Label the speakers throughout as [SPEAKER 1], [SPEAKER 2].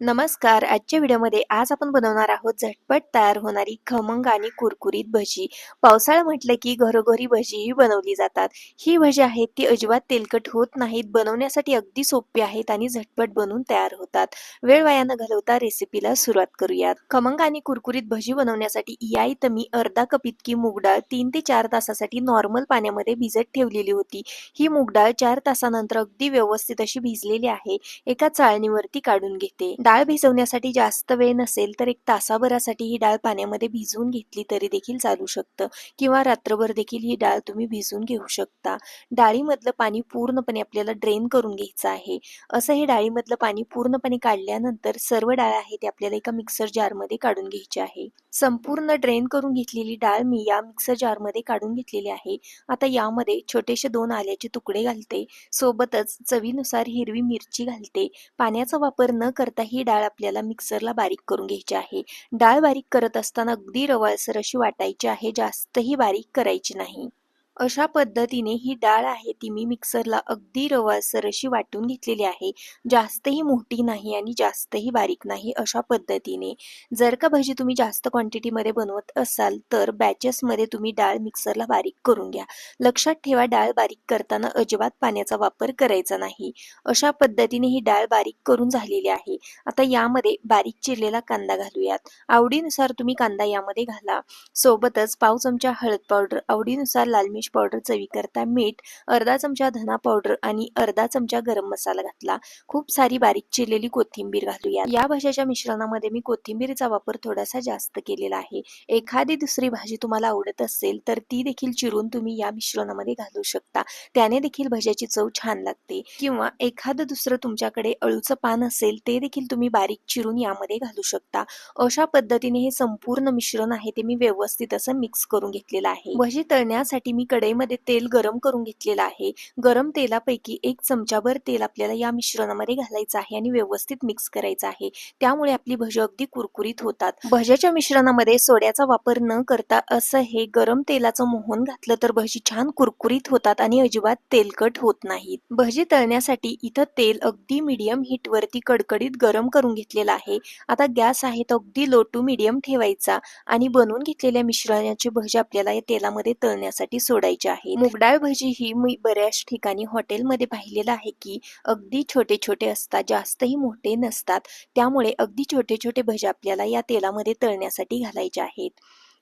[SPEAKER 1] नमस्कार. आजच्या व्हिडिओमध्ये आज आपण बनवणार आहोत झटपट तयार होणारी खमंग आणि कुरकुरीत भजी. पावसाळा म्हटलं की घरोघरी भजीही बनवली जातात. ही भजी आहेत ती अजिबात तेलकट होत नाहीत बनवण्यासाठी अगदी सोपी आहेत आणि झटपट बनवून तयार होतात. वेळ वाया न घालवता रेसिपीला सुरुवात करूयात. खमंग आणि कुरकुरीत भजी बनवण्यासाठी या इथं मी अर्धा कप इतकी मूगडाळ तीन ते चार तासासाठी नॉर्मल पाण्यामध्ये भिजत ठेवलेली होती. ही मूगडाळ चार तासानंतर अगदी व्यवस्थित अशी भिजलेली आहे. एका चाळणीवरती काढून घेते. डाळ भिजवण्यासाठी जास्त वेळ नसेल तर एक तासाभरासाठी ही डाळ पाण्यामध्ये भिजवून घेतली तरी देखील चालू शकतं. किंवा रात्रभर देखील ही डाळ तुम्ही भिजवून घेऊ शकता. डाळीमधलं पाणी पूर्णपणे आपल्याला ड्रेन करून घ्यायचं आहे. असं हे डाळीमधलं पाणी पूर्णपणे काढल्यानंतर सर्व डाळ आहे ते आपल्याला एका मिक्सर जारमध्ये काढून घ्यायची आहे. संपूर्ण ड्रेन करून घेतलेली डाळ मी या मिक्सर जारमध्ये काढून घेतलेली आहे. आता यामध्ये छोटेसे दोन आल्याचे तुकडे घालते. सोबतच चवीनुसार हिरवी मिरची घालते. पाण्याचा वापर न करता ही ही डाळ आपल्याला मिक्सरला बारीक करून घ्यायची आहे. डाळ बारीक करत असताना अगदी रवाळसर अशी वाटायची आहे जास्तही बारीक करायची नाही. अशा पद्धतीने ही डाळ आहे ती मी मिक्सरला अगदी रवासर अशी वाटून घेतलेली आहे. जास्तही मोठी नाही आणि जास्तही बारीक नाही अशा पद्धतीने. जर का भजी तुम्ही जास्त क्वांटिटीमध्ये बनवत असाल तर बॅचेसमध्ये तुम्ही डाळ मिक्सरला बारीक करून घ्या. लक्षात ठेवा डाळ बारीक करताना अजिबात पाण्याचा वापर करायचा नाही. अशा पद्धतीने ही डाळ बारीक करून झालेली आहे. आता यामध्ये बारीक चिरलेला कांदा घालूयात. आवडीनुसार तुम्ही कांदा यामध्ये घाला. सोबतच पाव चमचा हळद पावडर. आवडीनुसार लाल मिर्च पावडर चवीकरता मीठ अर्धा चमचा धना पावडर आणि अर्धा चमचा गरम मसाला घातला. खूप सारी बारीक चिरलेली कोथिंबीर घालूया. या भाज्याच्या मिश्रणामध्ये मी कोथिंबीरचा वापर थोडासा जास्त केलेला आहे. एखादी दुसरी भाजी तुम्हाला आवडत असेल तर ती देखील चिरून तुम्ही या मिश्रणामध्ये घालू शकता. त्याने देखील भज्याची चव छान लागते. किंवा एखादं दुसरं तुमच्याकडे अळूचं पान असेल ते देखील तुम्ही बारीक चिरून यामध्ये घालू शकता. अशा पद्धतीने हे संपूर्ण मिश्रण आहे ते मी व्यवस्थित असं मिक्स करून घेतलेलं आहे. भजी तळण्यासाठी मी कढईमध्ये तेल गरम करून घेतलेलं आहे. गरम तेलापैकी एक चमचाभर तेल आपल्याला या मिश्रणामध्ये घालायचं आहे आणि व्यवस्थित मिक्स करायचं आहे. त्यामुळे आपली भजी अगदी कुरकुरीत होतात. भज्याच्या मिश्रणामध्ये सोड्याचा वापर न करता असं हे गरम तेलाचं मोहन घातलं तर भजी छान कुरकुरीत होतात आणि अजिबात तेलकट होत नाहीत. भजी तळण्यासाठी इथं तेल अगदी मीडियम हीट वरती कडकडीत गरम करून घेतलेलं आहे. आता गॅस आहे तो अगदी लो टू मीडियम ठेवायचा आणि बनवून घेतलेल्या मिश्रणाची भजी आपल्याला या तेलामध्ये तळण्यासाठी सोडायची आहे मुगडाळ भजी ही मी बऱ्याच ठिकाणी हॉटेलमध्ये पाहिलेलं आहे की अगदी छोटे छोटे असतात जास्तही मोठे नसतात. त्यामुळे अगदी छोटे छोटे भजे आपल्याला या तेलामध्ये तळण्यासाठी घालायचे आहेत.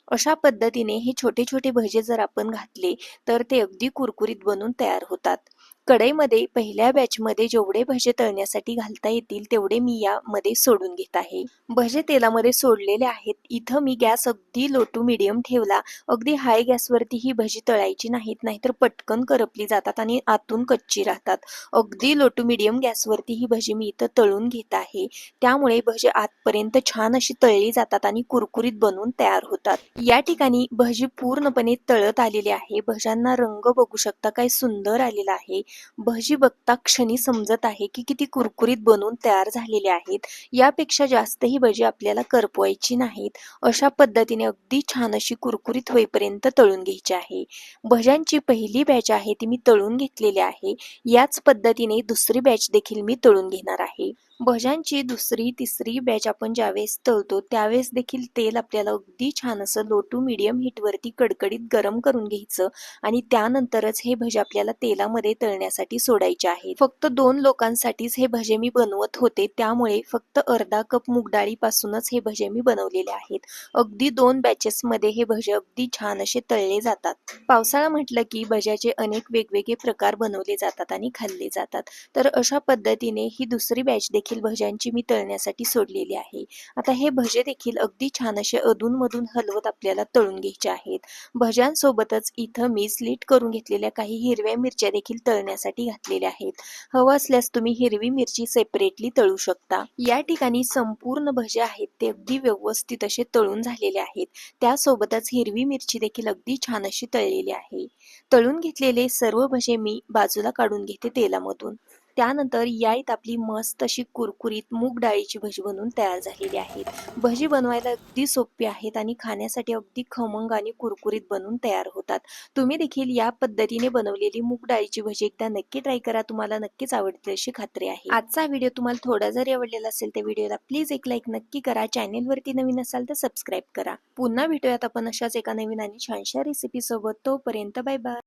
[SPEAKER 1] अशा पद्धतीने हे छोटे छोटे भजे जर आपण घातले तर ते अगदी कुरकुरीत बनून तयार होतात. कढईमध्ये पहिल्या बॅचमध्ये जेवढे भजे तळण्यासाठी घालता येतील तेवढे मी यामध्ये सोडून घेत आहे. भजे तेलामध्ये सोडलेले आहेत. इथं मी गॅस अगदी लो टू मिडियम ठेवला. अगदी हाय गॅसवरती ही भजी तळायची नाहीत नाहीतर पटकन करपली जातात आणि आतून कच्ची राहतात. अगदी लो टू मिडियम गॅसवरती ही भजी मी इथं तळून घेत आहे. त्यामुळे भजे आतपर्यंत छान अशी तळली जातात आणि कुरकुरीत बनवून तयार होतात. या ठिकाणी भजी पूर्णपणे तळत आलेली आहे. भज्यांना रंग बघू शकता काय सुंदर आलेला आहे. भजी बघता क्षणी समजत आहे की किती कुरकुरीत बनवून तयार झालेले आहेत. यापेक्षा जास्त ही भजी आपल्याला करपवायची नाहीत. अशा पद्धतीने अगदी छान अशी कुरकुरीत होईपर्यंत तळून घ्यायची आहे. भज्यांची पहिली बॅच आहे ती मी तळून घेतलेली आहे. याच पद्धतीने दुसरी बॅच देखील मी तळून घेणार आहे. भज्यांची दुसरी तिसरी बॅच आपण ज्यावेळेस तळतो त्यावेळेस देखील तेल आपल्याला अगदी छान असं लो टू मिडियम हीटवरती कडकडीत गरम करून घ्यायचं आणि त्यानंतरच हे भजे आपल्याला तेलामध्ये तळण्यासाठी सोडायचे आहे फक्त दोन लोकांसाठीच हे भजे मी बनवत होते त्यामुळे फक्त अर्धा कप मुगडाळीपासूनच हे भजे मी बनवलेले आहेत. अगदी दोन बॅचेस मध्ये हे भजे अगदी छान असे तळले जातात. पावसाळा म्हटलं की भज्याचे अनेक वेगवेगळे प्रकार बनवले जातात आणि खाल्ले जातात. तर अशा पद्धतीने ही दुसरी बॅच देखील भज्यांची मी तळण्यासाठी सोडलेली आहे. आता हे भजे देखील अगदी छान असे अधूनमधून हलवत आपल्याला तळून घ्यायचे आहेत. भज्यांसोबतच इथं मी स्लीट करून घेतलेल्या काही हिरव्या मिरच्या देखील तळण्यासाठी घातलेल्या आहेत. हवं असल्यास तुम्ही हिरवी मिरची सेपरेटली तळू शकता. या ठिकाणी संपूर्ण भजे आहेत ते अगदी व्यवस्थित असे तळून झालेले आहेत. त्यासोबतच हिरवी मिरची देखील अगदी छान अशी तळलेली आहे. तळून घेतलेले सर्व भजे मी बाजूला काढून घेते तेलामधून. त्यानंतर याईत आपली मस्त अशी कुरकुरीत मूग डाळीची भजी बनवून तयार झालेली आहेत भजी बनवायला अगदी सोपी आहेत आणि खाण्यासाठी अगदी खमंग आणि कुरकुरीत बनवून तयार होतात. तुम्ही देखील या पद्धतीने बनवलेली मूग डाळीची भजी एकदा नक्की ट्राय करा. तुम्हाला नक्कीच आवडतील अशी खात्री आहे. आजचा व्हिडिओ तुम्हाला थोडा जरी आवडलेला असेल तर व्हिडिओला प्लीज एक लाईक नक्की करा. चॅनेलवरती नवीन असाल तर सबस्क्राईब करा. पुन्हा भेटूयात आपण अशाच एका नवीन आणि छानशा रेसिपी सोबत. तोपर्यंत बाय बाय.